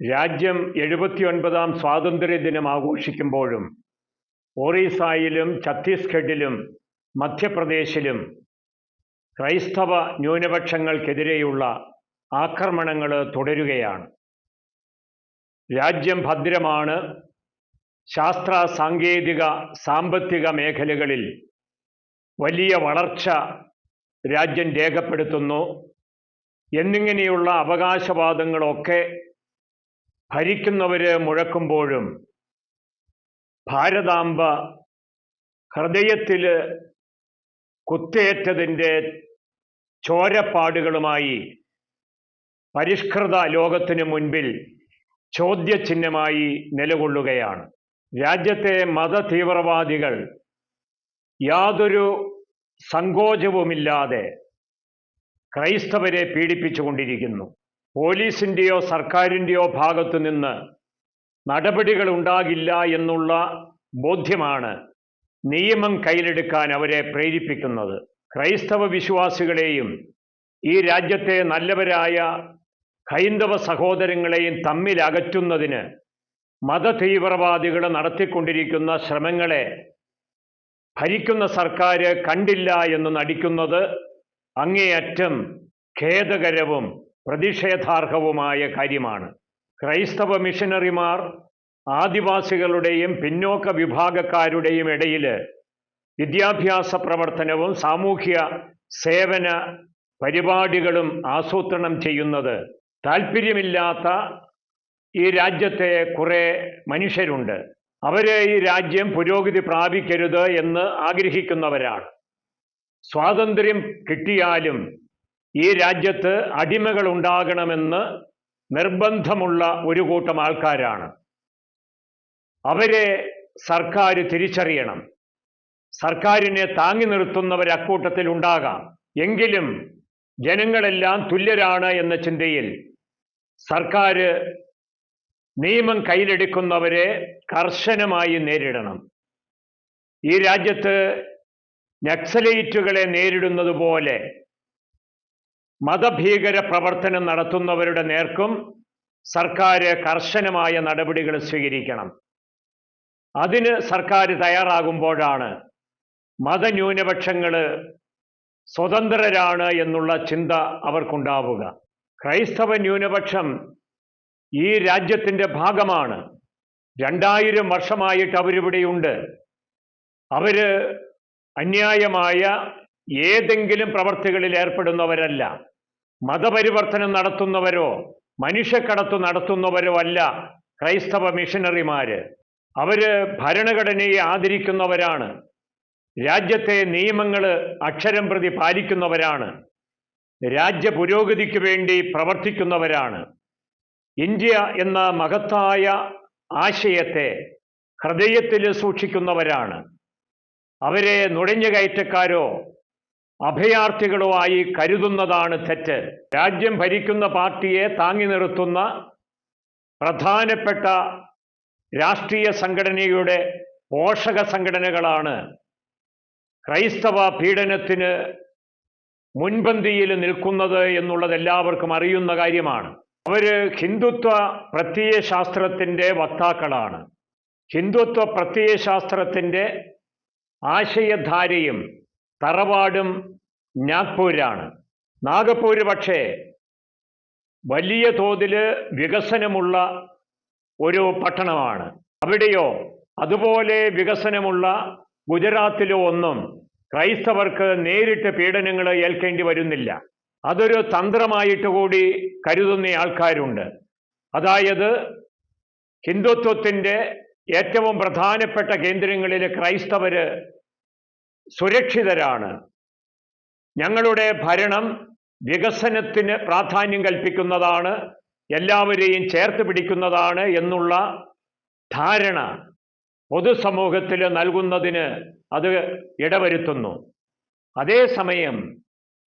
രാജ്യം എഴുപത്തിയൊൻപതാം സ്വാതന്ത്ര്യ ദിനം ആഘോഷിക്കുമ്പോഴും ഒറീസായിലും ഛത്തീസ്ഗഡിലും മധ്യപ്രദേശിലും ക്രൈസ്തവ ന്യൂനപക്ഷങ്ങൾക്കെതിരെയുള്ള ആക്രമണങ്ങൾ തുടരുകയാണ്. രാജ്യം ഭദ്രമാണ്. ശാസ്ത്ര സാങ്കേതിക സാമ്പത്തിക മേഖലകളിൽ വലിയ വളർച്ച രാജ്യം രേഖപ്പെടുത്തുന്നു. എന്നിങ്ങനെയുള്ള അവകാശവാദങ്ങളൊക്കെ ഭരിക്കുന്നവര് മുഴക്കുമ്പോഴും ഭാരതാംബ ഹൃദയത്തിൽ കുത്തേറ്റതിന്റെ ചോരപ്പാടുകളുമായി പരിഷ്കൃത ലോകത്തിനു മുൻപിൽ ചോദ്യചിഹ്നമായി നിലകൊള്ളുകയാണ്. രാജ്യത്തെ മതതീവ്രവാദികൾ യാതൊരു സങ്കോചവുമില്ലാതെ ക്രൈസ്തവരെ പീഡിപ്പിച്ചുകൊണ്ടിരിക്കുന്നു. പോലീസിന്റെയോ സർക്കാരിന്റെയോ ഭാഗത്തു നിന്ന് നടപടികൾ ഉണ്ടാകില്ല എന്നുള്ള ബോധ്യമാണ് നിയമം കയ്യിലെടുക്കാൻ അവരെ പ്രേരിപ്പിക്കുന്നത്. ക്രൈസ്തവ വിശ്വാസികളെയും ഈ രാജ്യത്തെ നല്ലവരായ ഹൈന്ദവ സഹോദരങ്ങളെയും തമ്മിൽ അകറ്റുന്നതിന് മതതീവ്രവാദികൾ നടത്തിക്കൊണ്ടിരിക്കുന്ന ശ്രമങ്ങളെ ഭരിക്കുന്ന സർക്കാർ കണ്ടില്ല എന്ന് നടിക്കുന്നത് അങ്ങേയറ്റം ഖേദകരവും പ്രതിഷേധാർഹവുമായ കാര്യമാണ്. ക്രൈസ്തവ മിഷനറിമാർ ആദിവാസികളുടെയും പിന്നോക്ക വിഭാഗക്കാരുടെയും ഇടയിൽ വിദ്യാഭ്യാസ പ്രവർത്തനവും സാമൂഹ്യ സേവന പരിപാടികളും ആസൂത്രണം ചെയ്യുന്നത് താല്പര്യമില്ലാത്ത ഈ രാജ്യത്തെ കുറേ മനുഷ്യരുണ്ട്. അവരെ ഈ രാജ്യം പുരോഗതി പ്രാപിക്കരുത് എന്ന് ആഗ്രഹിക്കുന്നവരാണ്. സ്വാതന്ത്ര്യം കിട്ടിയാലും ഈ രാജ്യത്ത് അടിമകൾ ഉണ്ടാകണമെന്ന് നിർബന്ധമുള്ള ഒരു കൂട്ടം ആൾക്കാരാണ്. അവരെ സർക്കാർ തിരിച്ചറിയണം. സർക്കാരിനെ താങ്ങി നിർത്തുന്നവർ അക്കൂട്ടത്തിൽ ഉണ്ടാകാം. എങ്കിലും ജനങ്ങളെല്ലാം തുല്യരാണ് എന്ന ചിന്തയിൽ സർക്കാർ നിയമം കയ്യിലെടുക്കുന്നവരെ കർശനമായി നേരിടണം. ഈ രാജ്യത്ത് നക്സലൈറ്റുകളെ നേരിടുന്നത് പോലെ മതഭീകര പ്രവർത്തനം നടത്തുന്നവരുടെ നേർക്കും സർക്കാർ കർശനമായ നടപടികൾ സ്വീകരിക്കണം. അതിന് സർക്കാർ തയ്യാറാകുമ്പോഴാണ് മതന്യൂനപക്ഷങ്ങൾ സ്വതന്ത്രരാണ് എന്നുള്ള ചിന്ത അവർക്കുണ്ടാവുക. ക്രൈസ്തവ ന്യൂനപക്ഷം ഈ രാജ്യത്തിന്റെ ഭാഗമാണ്. രണ്ടായിരം വർഷമായിട്ട് അവരിവിടെയുണ്ട്. അവർ അന്യായമായ ഏതെങ്കിലും പ്രവർത്തികളിൽ ഏർപ്പെടുന്നവരല്ല. മതപരിവർത്തനം നടത്തുന്നവരോ മനുഷ്യക്കടത്ത് നടത്തുന്നവരോ അല്ല ക്രൈസ്തവ മിഷനറിമാര്. അവർ ഭരണഘടനയെ ആദരിക്കുന്നവരാണ്. രാജ്യത്തെ നിയമങ്ങൾ അക്ഷരം പ്രതി പാലിക്കുന്നവരാണ്. രാജ്യ പുരോഗതിക്ക് വേണ്ടി പ്രവർത്തിക്കുന്നവരാണ്. ഇന്ത്യ എന്ന മഹത്തായ ആശയത്തെ ഹൃദയത്തിൽ സൂക്ഷിക്കുന്നവരാണ്. അവരെ നുഴഞ്ഞുകയറ്റക്കാരോ അഭയാർത്ഥികളോ ആയി കരുതുന്നതാണ് തെറ്റ്. രാജ്യം ഭരിക്കുന്ന പാർട്ടിയെ താങ്ങി നിർത്തുന്ന പ്രധാനപ്പെട്ട രാഷ്ട്രീയ സംഘടനയുടെ പോഷക സംഘടനകളാണ് ക്രൈസ്തവ പീഡനത്തിന് മുൻപന്തിയിൽ നിൽക്കുന്നത് എന്നുള്ളത് എല്ലാവർക്കും അറിയുന്ന കാര്യമാണ്. അവർ ഹിന്ദുത്വ പ്രത്യയശാസ്ത്രത്തിന്റെ വക്താക്കളാണ്. ഹിന്ദുത്വ പ്രത്യയശാസ്ത്രത്തിന്റെ ആശയധാരയും തറവാടും നാഗ്പൂരാണ് നാഗപ്പൂര് പക്ഷേ വലിയ തോതിൽ വികസനമുള്ള ഒരു പട്ടണമാണ്. അവിടെയോ അതുപോലെ വികസനമുള്ള ഗുജറാത്തിലോ ഒന്നും ക്രൈസ്തവർക്ക് നേരിട്ട് പീഡനങ്ങൾ ഏൽക്കേണ്ടി വരുന്നില്ല. അതൊരു തന്ത്രമായിട്ട് കൂടി കരുതുന്ന ആൾക്കാരുണ്ട്. അതായത് ഹിന്ദുത്വത്തിന്റെ ഏറ്റവും പ്രധാനപ്പെട്ട കേന്ദ്രങ്ങളിൽ ക്രൈസ്തവര് സുരക്ഷിതരാണ്. ഞങ്ങളുടെ ഭരണം വികസനത്തിന് പ്രാധാന്യം കൽപ്പിക്കുന്നതാണ് എല്ലാവരെയും ചേർത്ത് പിടിക്കുന്നതാണ് എന്നുള്ള ധാരണ പൊതുസമൂഹത്തിൽ നൽകുന്നതിന് അത് ഇടവരുത്തുന്നു. അതേസമയം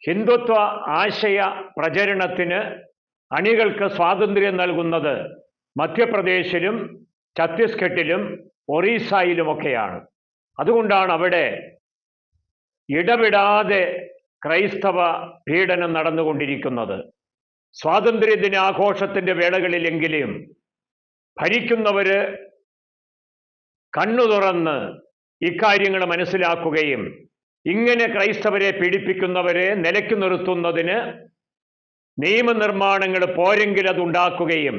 ഹിന്ദുത്വ ആശയ പ്രചരണത്തിന് അണികൾക്ക് സ്വാതന്ത്ര്യം നൽകുന്നത് മധ്യപ്രദേശിലും ഛത്തീസ്ഗഡിലും ഒറീസയിലുമൊക്കെയാണ്. അതുകൊണ്ടാണ് അവിടെ ഇടവിടാതെ ക്രൈസ്തവ പീഡനം നടന്നുകൊണ്ടിരിക്കുന്നത്. സ്വാതന്ത്ര്യ ദിനാഘോഷത്തിന്റെ വേളകളിലെങ്കിലും ഭരിക്കുന്നവര് കണ്ണു തുറന്ന് ഇക്കാര്യങ്ങൾ മനസ്സിലാക്കുകയും ഇങ്ങനെ ക്രൈസ്തവരെ പീഡിപ്പിക്കുന്നവരെ നിലയ്ക്ക് നിർത്തുന്നതിന് നിയമനിർമ്മാണങ്ങൾ പോരെങ്കിൽ അതുണ്ടാക്കുകയും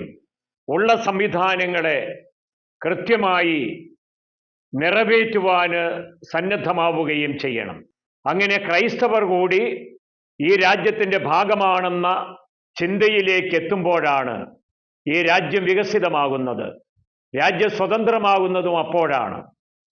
ഉള്ള സംവിധാനങ്ങളെ കൃത്യമായി നിറവേറ്റുവാന് സന്നദ്ധമാവുകയും ചെയ്യണം. അങ്ങനെ ക്രൈസ്തവർ കൂടി ഈ രാജ്യത്തിന്റെ ഭാഗമാണെന്ന ചിന്തയിലേക്ക് എത്തുമ്പോഴാണ് ഈ രാജ്യം വികസിതമാകുന്നത്. രാജ്യം സ്വതന്ത്രമാകുന്നതും അപ്പോഴാണ്.